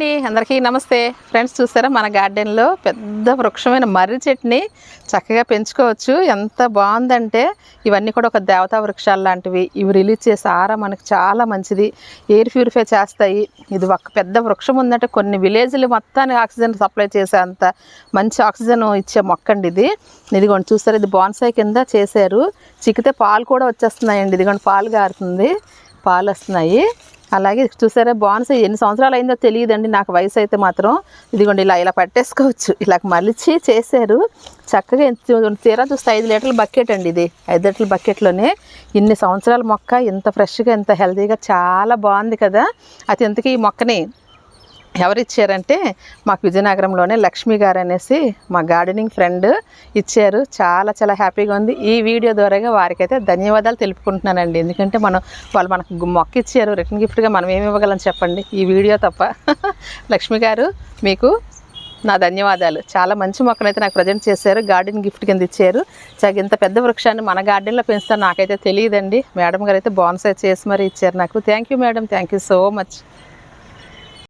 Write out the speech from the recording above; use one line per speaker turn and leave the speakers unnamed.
అండి. అందరికీ నమస్తే. ఫ్రెండ్స్ చూసారా మన గార్డెన్లో పెద్ద వృక్షమైన మర్రి చెట్టుని చక్కగా పెంచుకోవచ్చు. ఎంత బాగుందంటే ఇవన్నీ కూడా ఒక దేవతా వృక్షాలు లాంటివి. ఇవి రిలీజ్ చేసే ఆర మనకు చాలా మంచిది. ఎయిర్ ప్యూరిఫై చేస్తాయి. ఇది ఒక పెద్ద వృక్షం ఉందంటే కొన్ని విలేజ్లు మొత్తానికి ఆక్సిజన్ సప్లై చేసే అంత మంచి ఆక్సిజన్ ఇచ్చే మొక్క అండి ఇది. ఇదిగోండి చూసారా? ఇది బాన్సాయి కింద చేశారు. చిక్కితే పాలు కూడా వచ్చేస్తున్నాయండి. ఇదిగోండి పాలు గారుతుంది. పాలు వస్తున్నాయి అలాగే చూసారా బాన్స్ ఎన్ని సంవత్సరాలు అయిందో తెలియదండి. నాకు వయసు అయితే మాత్రం ఇదిగోండి ఇలా ఇలా పట్టేసుకోవచ్చు. ఇలా మలిచి చేశారు. చక్కగా ఎంత తీరా చూస్తే ఐదు లీటర్ల బకెట్ అండి ఇది. ఐదు లీటర్ల బకెట్లోనే ఇన్ని సంవత్సరాల మొక్క ఇంత ఫ్రెష్గా ఇంత హెల్తీగా చాలా బాగుంది కదా. అది ఇంతకీ ఈ మొక్కని ఎవరు ఇచ్చారంటే మాకు విజయనగరంలోనే లక్ష్మి గారు అనేసి మా గార్డెనింగ్ ఫ్రెండ్ ఇచ్చారు. చాలా చాలా హ్యాపీగా ఉంది. ఈ వీడియో ద్వారాగా వారికైతే ధన్యవాదాలు తెలుపుకుంటున్నానండి. ఎందుకంటే మనం వాళ్ళు మనకు మొక్క ఇచ్చారు. రిటర్న్ గిఫ్ట్గా మనం ఏమి ఇవ్వగలం చెప్పండి. ఈ వీడియో తప్ప. లక్ష్మి గారు మీకు నా ధన్యవాదాలు. చాలా మంచి మొక్కనైతే నాకు ప్రజెంట్ చేశారు. గార్డెన్ గిఫ్ట్ కింద ఇచ్చారు. చాలా ఇంత పెద్ద వృక్షాన్ని మన గార్డెన్లో పెంచుతాను నాకైతే తెలియదండి. మేడం గారు అయితే బాన్సై చేసి మరీ ఇచ్చారు నాకు. Thank you madam. Thank you so much.